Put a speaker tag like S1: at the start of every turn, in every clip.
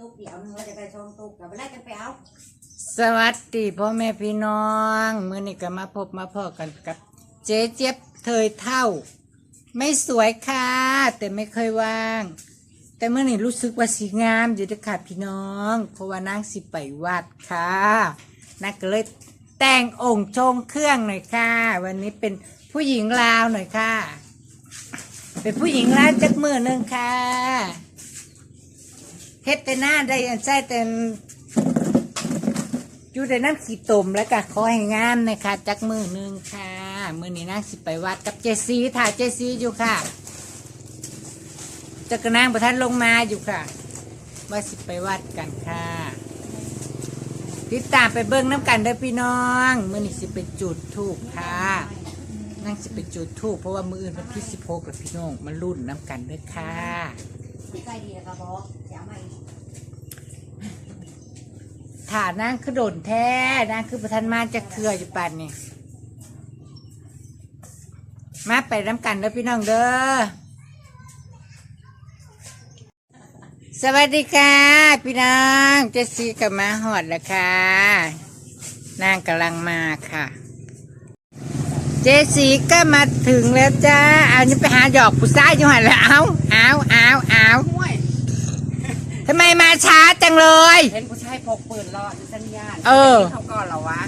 S1: ตุ๊กเดียวนึงเราจะได้ช่องตุ๊กเราไปไล่กันไปเอา
S2: สวัสดีพ่อแม่พี่น้องมื่อนี้ก็มาพบมาพอกันกับเจ๊เจี๊ยบเทยเท่า ไม่สวยค่ะ แต่ไม่เคยว่าง แต่เมื่อนี้รู้สึกว่าสีงามอยู่ด้วยค่ะพี่น้อง เพราะว่านางสิไปวัดค่ะนางก็เลยแต่งองค์ชงเครื่องหน่อยค่ะ วันนี้เป็นผู้หญิงลาวหน่อยค่ะ เป็นผู้หญิงลาวจักมือหนึ่งค่ะ เฮ็ดแต่หน้าได้อันใช่แต่อยู่ในน้ำขีตมแล้วก็ขอให้งานนะคะจักมือหนึ่งค่ะ มือนี้นางสิไปวัดกับเจซีถ่ายเจซีอยู่ค่ะจักรนางประทันลงมาอยู่ค่ะว่าสิไปวัดกันค่ะติดตามไปเบิ้งน้ำกันเด้อพี่น้องมือนี้สิไปจุดทูบค่ะนั่งสิไปจุดทูบเพราะว่ามืออื่นวันที่สิบหกแล้วพี่น้องมารุ่นน้ำกันเด้อค่ะ
S1: ใกล้ดีแล้วก็บอกเสียใหม่
S2: ถานางคือโดนแท้นางคือประทันมาจะเคืออยู่ปันนี่มาไปน้ำกันเด้อพี่น้องเด้อสวัสดีค่ะพี่น้องเจสซี่กับมาหอดแล้วค่ะนางกำลังมาค่ะ เจสซี่ก็มาถึงแล้วจ้าเอานี่ไปหาหยอกผู้ชายอยู่หันแล้วเอาเอาเอาเอา
S3: ห่วย
S2: ทำไมมาช้าจังเลย
S3: เห็นผู้ชายพกปืนรอดสัญญาณ
S2: เออ
S3: เขาก่อนเหรอวะ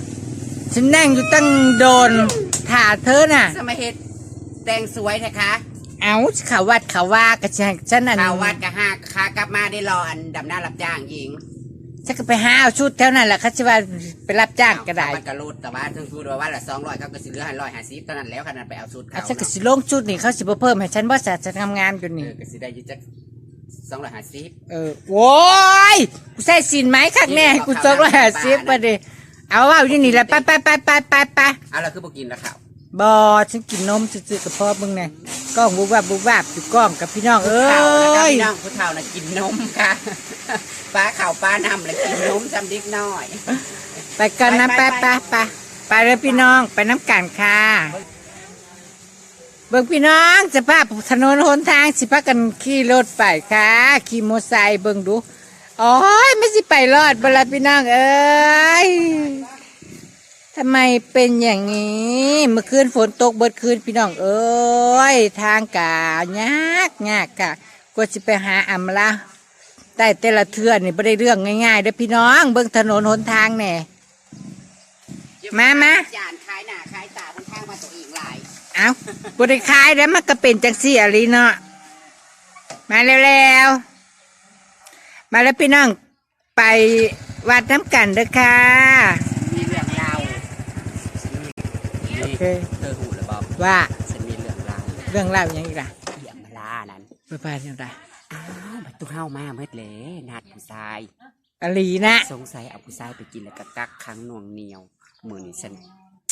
S2: ฉันนั่งอยู่ตั้งโดนถ่าเธอน่ะ
S3: สมัยเฮ็ดแต่งสวยนะคะ
S2: เอาเขาวัดเขาว่ากับฉันฉันนั่น
S3: ข่าววัดกะห้าคากลับมาได้รออันดำหน้ารับจ้างหญิง
S2: ฉันก็ไปหาเอาชุดแถวนั้นแหละเขาจะว่าไปรับจ้างก็ได้
S3: มันกระโลดแต่ว่าถึงพูดว่าวันละสองร้อยเขาก็สิเหลือให้ร้อยห้าสิบตอนนั้นแล้วขนาดไปเอาชุด
S2: อะ
S3: เขา
S2: ฉันก็สิลงชุดนี่เขาสิบ่เพิ่มให้ฉันว่าจะทำงานอยู่
S3: เอ
S2: นี่
S3: อก็สิได้อยึดจักสองร้อยห้าสิบ
S2: เออโว้ยกูใส่สินไหมคักแน่กูจกร้อยห้าสิบไปดิเอาว่าอยู่นี่แหละไปไปไปไปไปไป
S3: เอาเราคือบ่กินแล้วข่าว
S2: บอฉันกินนมซื่อๆกับพ่อมึงไงกล้องบุบวับบุบวับอยู่กล้องกับพี่น้องเอ้
S3: ข่าวนะคะ
S2: ย
S3: พี่น้องผู้เฒ่านะกินนมค่ะ ป้าข่าวป้านำเลยกินนมจำดิกน้อย
S2: ไปกันนะ
S3: ไป
S2: ไป
S3: ไป
S2: ไปไปไปเลยพี่น้องไปน้ำกันค่ะ เบิ่งพี่น้องสภาพถนนหนทางสิพากันขี่รถไปค่ะขี่มอเตอร์ไซค์เบิ่งดูโอ้ยไม่สิไปรอดเวลาพี่น้องเอ้ยทำไมเป็นอย่างนี้ เมื่อคืนฝนตกเบิดคืนพี่น้องเอ้ยทางกายากยากค่ะกว่าจะไปหาอำละ ได้แต่ละเทือนี่ไม่ได้เรื่องง่ายๆเด้อพี่น้อง เบิ่งถนนหนทางแน่ มามา
S3: จานคล้ายหน้าคล้ายตาบนข้างมาตัวเองหลาย
S2: เอาบริคายแล้วมันก็เป็นจังสี่อะไรเนาะมาเร็วๆมาแล้วพี่น้อง ไปวัดน้ำกันเด้อค่ะ
S3: มีเรื่องราว
S2: โอเค
S3: เธอหูหรือเปล่า
S2: ว่า
S3: ฉันมีเรื่องราว
S2: เรื่องเล่าอย่างอีกล่ะ
S3: เยี่ยมมาลานั้น
S2: ไปไปยังไง
S3: อ้าวมา ตุ้เฮามาเมื่อเลยนัดผู้ชาย
S2: กะหลีนะ
S3: สงสัยเอาผู้ชายไปกินแล้วก็กักครั้งหน่วงเหนียวมือนี้ฉัน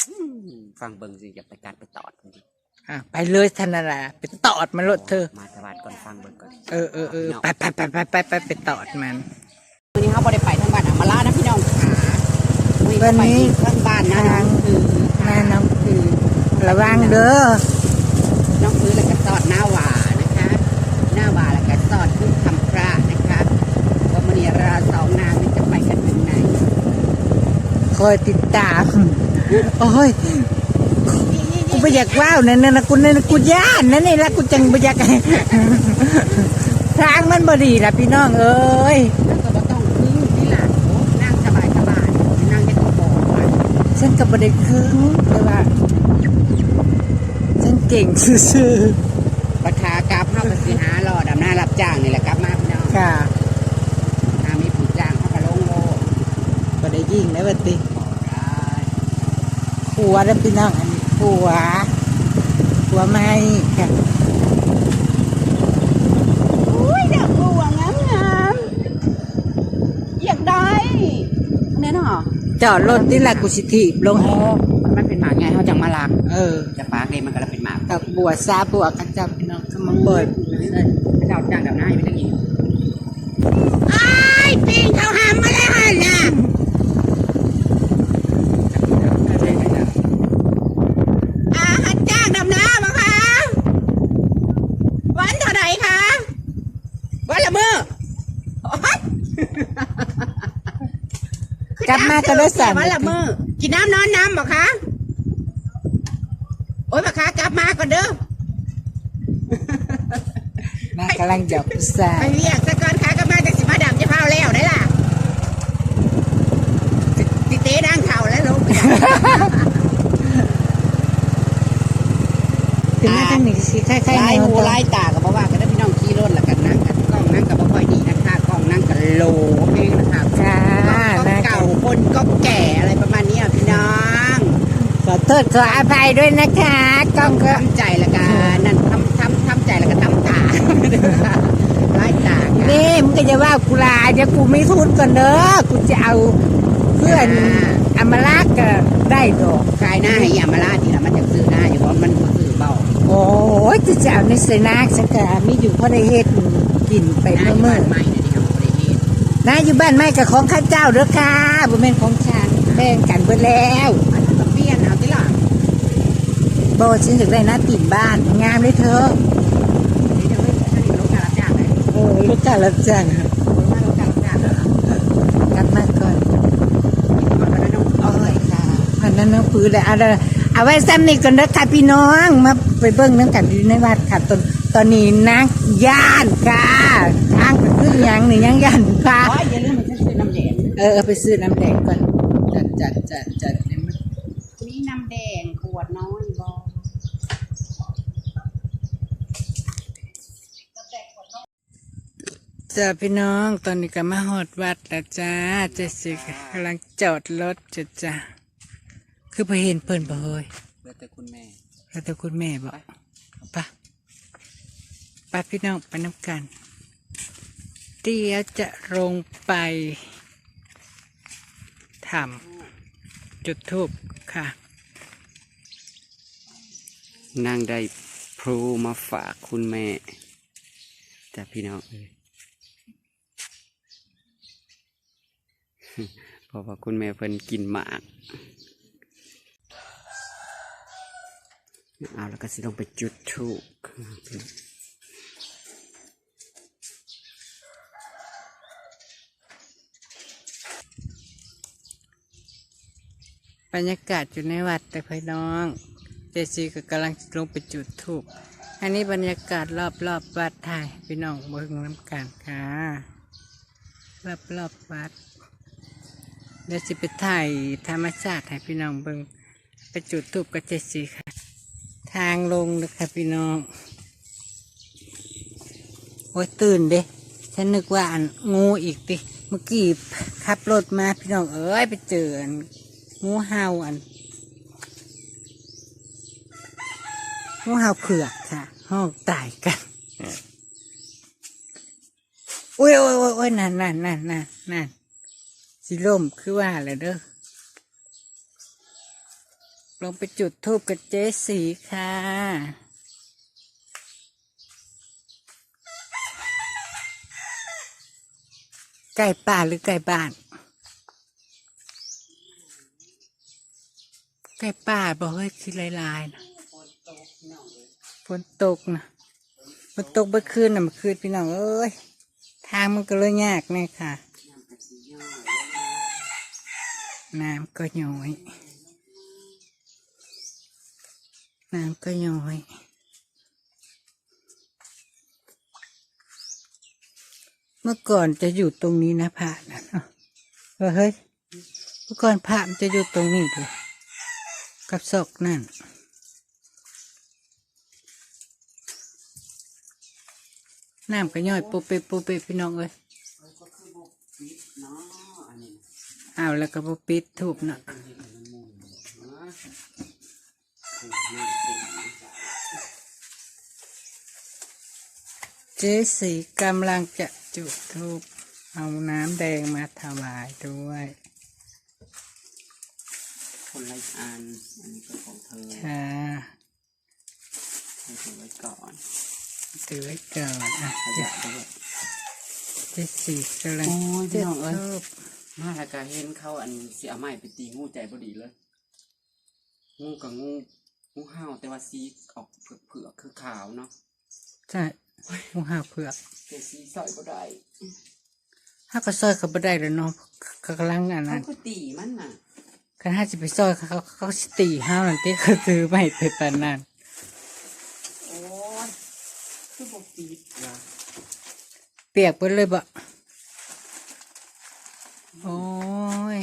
S3: อืมฟังเบิ่งสิอย่าไปการไปตอดมันดิ
S2: อะไปเลยท่านน่ะล่ะไปตอดมันรถเธอ
S3: มาตะวันก่อนฟังเบิ่งก่อน
S2: เออเออเออไปไปไปไปไปไปไปตอดมัน
S3: วันนี้เขาบ่ได้ไปทางบ้านอามาลานะพี่น้องขา
S2: วันนี้
S3: ไปทางบ้านนะ
S2: ทาง
S3: คือ
S2: แม่น้ำคือระวังเด้อ
S3: น้องพื้นแล้วก็สอดหน้าหวานะคะ หน้าหวาแล้วก็สอดขึ้นคำพระนะคะว่ามันนี้เราสองนางนี่จะไปกันถึงไหน
S2: คอยติดตาม โอ้ย กูไม่อยากว้าวนั่นนะกูนั่นนะกูย่านนั่นนี่ละกูจังไม่อยากทางมันบดีละพี่น้องเอ้ย
S3: แล้วก็บ่ต้องพึ่งที่หลังโอ้นั่งสบายสบายนั่งแค่ตัวโบกไว้
S2: ฉันก็บ่ได้คืนแต่ว่าฉันเก่งซื่อ
S3: ราคากราฟเข้าไปสิหารอดำหน้ารับจ้างนี่แหละกลับมาพี่น้อง
S2: ๆค่ะ
S3: อามีผู้จ้างเข้าไปลงโล
S2: บ่ได้ ยิ่งนะบัดนี้ผัวแล้วพี่น้องอันนี้ผัวผัวไม่ค่ะ
S3: อุ้ยดอกบัวงามงามอยากได้เนี่ยเนาะ
S2: จอดรถที่ละกูสิถีบลง
S3: โอ้มันเป็นหมากไงเขาจังมาลัก
S2: เออ
S3: จะปากเลยมันก็เลยเป็นหมาก
S2: กับบัวซาบัวกันจับพี่น้องก็มาเปิด
S3: เจ้าจ้างดำหน้าอยู่ตะกี้
S2: ไอ้ปีนเขาหามมาแล้วหันน่ะ
S3: อาหัดจ้างดำน้ำมาคะวันเท่าไหร่คะวันละมือโอ๊ย
S2: กลับมาก็ได้สั่น
S3: วันละมือกินน้ำนอนน้ำบ่คะโอ้ยบ่คะกลับมาก่อนเด้อ
S2: นางกำลังหยอกผู้ชา
S3: ไป
S2: ย
S3: เรียกซะก่อนค่ะกลับมาจากสิมาดำจะเผาแล้วได้ล่ะติเต้ดังเข่าแล้วลงไปดัง
S2: ถึงแม้ทางนี้สิคล้ายๆ
S3: ไล่
S2: แนว
S3: หู
S2: ตา
S3: ไล่ตากับบ่ว่ากันได้อพี่น้องขี่รถแล้วกันนั่งกันกล้องนั่งกับบ่ค่อยดีนะคะกล้องนั่งกันโลเองนะคะ
S2: ค่ะ
S3: ก็
S2: นะ
S3: เก่า คนก็แก่อะไรประมาณเนี้ยพี่น้อง
S2: ขอโทษขออภัยด้วยนะคะกล้องก็
S3: ทำใจแล้วกันนั่นทำทำทำใจแล้วก็ทำตาไล่ตาค่ะ
S2: นี่มึงก็จะว่ากูลาเดี๋ยวกูไม่ทุนก่อนเด้อกูจะเอาเพื่อนอมรักก็ได้ดอก
S3: ขายหน้าให้ยามาลาทีละมันจะซื้อหน้าอยู่เพราะมันซื้อเบา
S2: โอ้ยจะจะเอาในสนักสักกะมีอยู่เพราะได้เฮ็ดกินไป
S3: หน้า
S2: เมื่อ
S3: อยู่
S2: เมื่
S3: บ้า
S2: อ นะอยู่บ้านไม่กับของข้าเจ้าเด้อค่ะบ่แม่นของฉันแบ่งกันเบิดแล้ว
S3: อันนี้ก็เปลี่ยนเอาที่หลัง
S2: บ่ฉันอยากได้หน้าติ่นบ้านงามเลยเธอ
S3: นี่เดี๋ยวไม่ถ้านี่ลูกการรับจ้างเลย
S2: เออลูกจ้างรับจ้าง
S3: คนว่าลูกการรับจ้างเหรอก
S2: ลับมาก่อน
S3: มันก็ได้น้องอ้อยค่ะ
S2: อันนั้นน้องปือเลยเอาเด้อเอาไว้ซ้ำนี่ก่อนเด้อค่ะพี่น้องมาไปเบิ่งน้ำกันอยู่ในวัดค่ะตอนตอนนี้นางย่านค่ะทางก็ คือยังนี่ยังย่านค่ะ
S3: อ๋ออย่าลืมมันจะซื้อน้ำแดง
S2: เออไปซื้อน้ำแดงก่อน จัดจัดจัดจัดเดี๋ยวมัน
S3: มีน้ำแดงขวดน้อยบอ
S2: จ้าพี่น้องตอนนี้ก็มาหอดวัดแล้วจ้าเจสสิกำลังจอดรถจ้ะจ้าคือไปเห็นเพิ่นบ่เฮ้ย
S3: เลือแต่คุณแม่
S2: แล้วแต่คุณแม่บอกไปะปพี่น้องไปน้ำกัน เดี๋ยจะลงไปทำจุดทูบค่ะ
S3: นางได้พลูมาฝากคุณแม่แต่พี่น้องเอ้ยเพราะว่าคุณแม่เพิ่นกินหมากเอาแล้วก็สิต้องไปจุดทูก
S2: บรรยากาศอยู่ในวัดแต่พี่น้อง เจซีก็กำลังลงไปจุดทูบอันนี้บรรยากาศรอบรอบวัดไทยพี่น้องเบิ่งน้ำกันค่ะรอบรอบวัดเดี๋ยวสิไปถ่ายธรรมชาติให้พี่น้องเบิ่งไปจุดทูบกับเจซีค่ะ ทางลงนะคะพี่น้องโอ้ยตื่นเด้ฉันนึกว่าอันงูอีกติเมื่อกี้ขับรถมาพี่น้องเอ้ยไปเจออัน งูเห่าอันงูเห่าเผือกค่ะ ห้องตายกันอุ้ยโอ้ยโอ้ยโอ้ยนั่นนั่นนั่นนั่นนั่นสิล่มคือว่าอะไรเด้อลงไปจุดทูบกับเจ๊สีค่ะ ไก่ป่าหรือไก่บ้าน ไก่ป่าบอกเฮ้ยคือลายๆนะฝนตกนะฝนตกเมื่อคืนน่ะเมื่อคืนพี่น้องเอ้ยทางมันก็เลยยากเนี่ยค่ะน้ำก็ย้อยน้ำก็ย้อยเมื่อก่อนจะอยู่ตรงนี้นะพระนะเนาเฮ้ยเมื่อก่อนพระมันจะอยู่ตรงนี้ดู กับศอกนั่นน้ำก็ย่อยปูเปปูเปพี่น้องเอ้ยเอาแล้วก็ปูปิดถูกเนาะเจสีกำลังจะจุดทูบเอาน้ำแดงมาถวายด้วย
S3: อัน อันนี้เป็นของเธอ
S2: ค่ะ
S3: ให้เธอไว้ก่อน
S2: ถือไว้ก่อนอะ
S3: ข
S2: เจ
S3: ยะด้วย
S2: เจสีกำลัง
S3: โอ้ยพี่
S2: จุด
S3: น้องเอ้ย
S2: ทูบ
S3: มาแล้วก็เห็นเขาอันเสียไม้ไปตีงูใจบดีเลย งูกับงูงูเห่าแต่ว่าสีออกเผือกๆคือขาวเนาะ
S2: ใช่หมูห่าวเผือก
S3: แต่สีสอยบ่ได้
S2: ถ้าก็ซอยเขาบ่ได้แล้วเนาะเขากำลังอัน
S3: เขา
S2: นั้น
S3: ก็ตีมันน่ะ
S2: คันถ้าจะไปซอยเขาเขาเขาสิตีห้าวนั่นที่เขาซื้อไม่ไปปานนั้น
S3: โอ้ยคือบอกตีว่ะ
S2: เปียกไปเลยบ่โอ้ย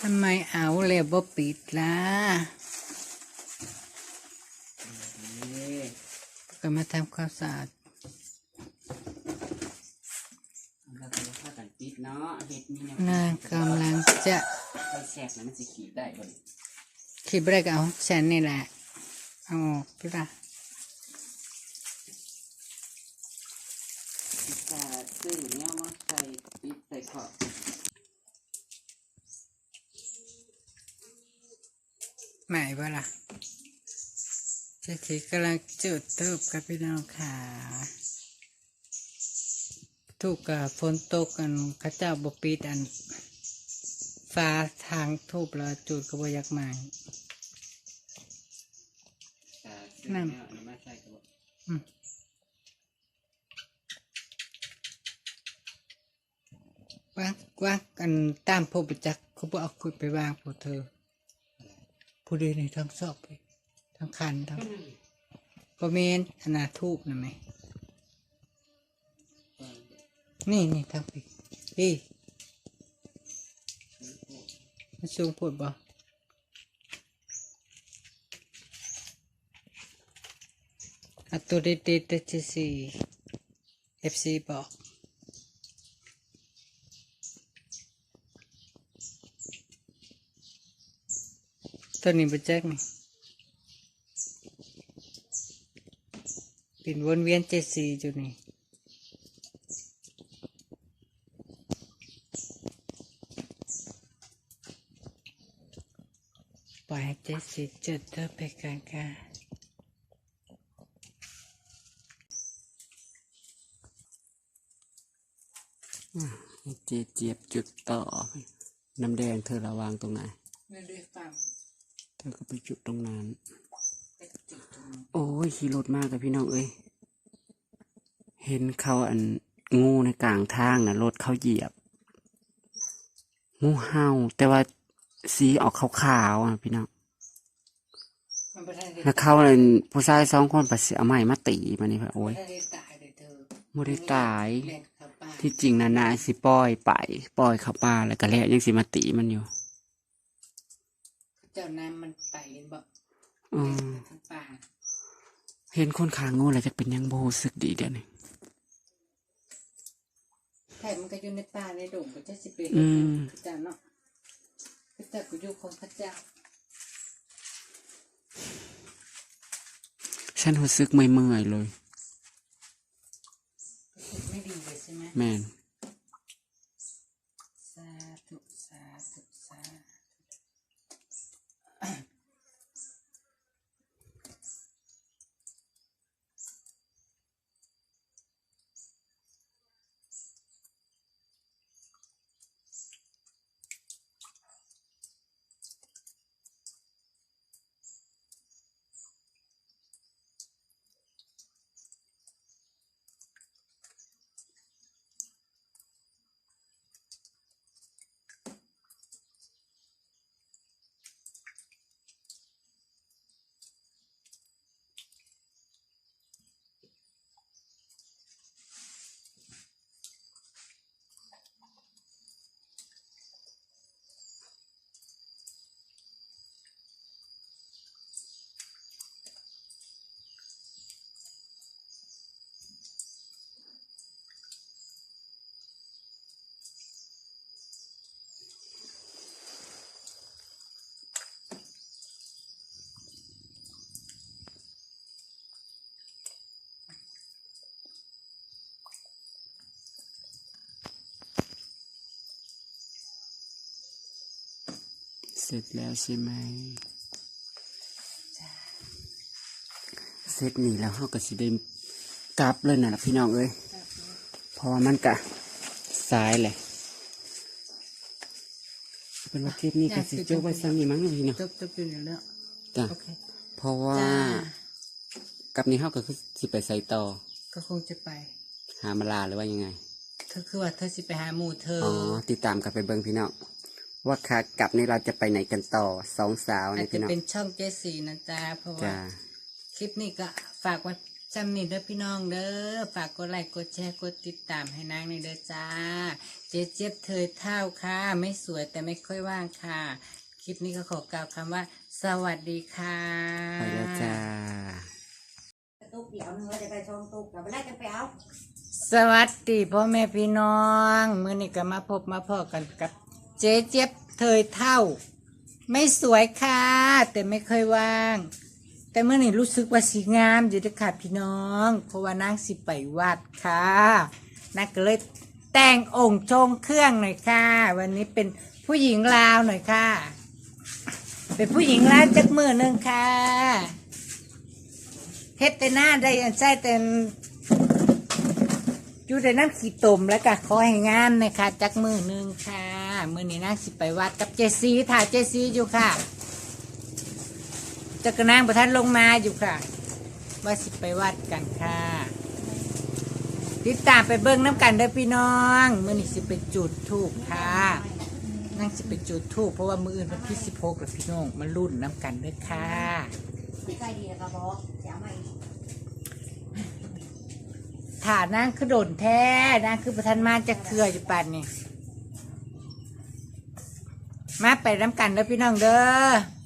S2: ทำไมเอาเลยบ่ปิดล่ะ
S3: เอ้ย
S2: ก็มาทำความสะอาด
S3: เราก็จะพากันปิดเนาะเฮ็ดนี่เนี่ย
S2: นางกำลังจะ
S3: ไปแสกนะมันสิขีดได้บ่นี่
S2: คิดบ่ได้ก็เอาฉันนี่แหละ เอาออกไปละ
S3: แต่ซื้อเนี่ยมาใส่ปิดใส่ขอบ
S2: หมายว่าล่ะเจ๊ขีกำลังจุดทูบกับพี่น้องค่ะทูบกับฝนตกกันเข้าเจ้าบปิดอัน ฟ้าทางทูบแล้วจุดก็บ่อยากหมาย
S3: แต่ซื้อเนี่ยเอามาใส่กับ
S2: อืมวางวางกันตามผู้ประจักษ์เขาบอกเอาคุยไปวางผู้เธอ ผู้เดียวในทั้งสอบไปทั้งคันทั้งพอเมนอนาทูบนะไหมนี่นี่ทั้งปีพี่ มันสูงปวดบ่อะตัวเด็ดเด็ดเจซีเอฟซีบอกตัวนี้ไประจักนี่เป็นวนเวียนเจซีอยู่นี่ ปล่อยให้เจสซี่จุดเธอไปกันค่ะ
S3: ให้เจเจี๊ยบจุดต่อ น้ำแดงเธอระวางตรงไหน
S2: ไม่ได้ฟัง
S3: เธอก็ไปจุดตรงนั้น
S2: ไปจุดตรงนี้
S3: โอ้ยขี่รถมากกับพี่น้องเอ้ย เห็นเขาอันงูในกลางทางนะรถเขาเหยียบ งูเห่าแต่ว่า สีออกขาวๆอะพี่น้อง
S2: มันไม่ได้ได้
S3: แล้วเขาเลยผู้ชายสองคนปัสเสียใหม่มาตีมานี่ค่ะโอ้ย
S2: ไม่ได้ตายเลยเธอ
S3: ไม่ได้ตาย
S2: เล่นเข้าป่า
S3: ที่จริงนานาสิปล่อยไปปล่อยเขาป่าแล้วก็แล้วยังสิมาตีมันอยู่
S2: เจ้าน้ำมันไปเห็นบ่
S3: อืม
S2: ทั้งป่า
S3: เห็นคนขางูแล้วจะเป็นยังโบรู้สึกดีเดี๋ยวนี้
S2: ใช่มันก็อยู่ในป่าในดงก็จะสิเป็น
S3: อืม
S2: พระเจ้าเนาะ พระเจ้าก็อยู่ของพระเจ้า
S3: ฉันรู้สึกเมื่อยๆเลย
S2: รู้สึกไม่ดีเลยใช่ไหม
S3: แม่น
S2: สาธุสาธุสาธุ
S3: เส ร็จแล้วใช่ไหมเสร็จนี่แล้วเขาก็สิได้กลับเลยนะพี่น้องเอ้ยเพราะว่ามันกะสายเลยเป็นว่าคลิปนี้ก็สิจบไว้ซ้ำนี่มั้งพี่น้อง
S2: จบจบอยู่แล้วเนาะ
S3: จ้ะ
S2: โอเค
S3: เพราะว่า
S2: จ้า
S3: กับนี้เขาก็คือสิไปใส่ต่อ
S2: ก็คงจะไป
S3: หามาลาหรือว่ายังไง
S2: เธอคือว่าเธอสิไปหาหมู่เธอ
S3: อ๋อติดตามกันไปเบิ่งพี่น้อง ว่าค่ะกลับนี่เราจะไปไหนกันต่อสองสาว
S2: อา
S3: นี่
S2: จจะ
S3: พี่น้อง
S2: เป็นช่องเจสีนะจ๊ะเพราะว่า
S3: จ้า
S2: คลิปนี้ก็ฝากไว้จำนี่เด้อพี่น้องเด้อฝากกดไลค์กดแชร์กดติดตามให้นางนี่เด้อจ้า เจ๊เจี๊ยบเธอเท่าค่ะ ไม่สวยแต่ไม่ค่อยว่างค่ะ คลิปนี้ก็ขอกล่าวคำว่า สวัสดีค่ะ
S3: ไปแล้วจ้า
S1: ตุ๊กเดี๋ยวนึงเราจะไปชมตุ๊กกับไปไล่กันไปเอา
S2: สวัสดีพ่อแม่พี่น้อง มื้อนี้ก็มาพบมาพอกันกับ เจ๊เจี๊ยบเธอเท่า ไม่สวยค่ะ แต่ไม่เคยว่าง แต่เมื่อนี้รู้สึกว่าสีงามอยู่ด้วยค่ะพี่น้อง เพราะว่านางสิไปวัดค่ะนางก็เลยแต่งองค์ชงเครื่องหน่อยค่ะ วันนี้เป็นผู้หญิงลาวหน่อยค่ะ เป็นผู้หญิงลาวจักมือหนึ่งค่ะเฮ็ดแต่หน้าได้อันใช่แต่อยู่ในน้ำขี้ตมแล้วก็ขอให้งานนะคะจักมือหนึ่งค่ะ มือนี้นางสิไปวัดกับเจซีถ่ายเจซีอยู่ค่ะจักรนางประทันลงมาอยู่ค่ะ ว่าสิไปวัดกันค่ะ ติดตามไปเบิ้งน้ำกันเด้อพี่น้องมือนี้สิไปจุดทูบค่ะนั่งสิไปจุดทูบเพราะว่ามืออื่นวันที่สิบหกแล้วพี่น้องมารุ่นน้ำกันเด้อค่ะ
S1: ใจดีแล้วก็บอกเสียใหม่
S2: ฐานนางคือโดนแท้นางคือประทันมาจะเครืออยู่ปันนี่ มาไปน้ำกันเด้อพี่น้องเด้อ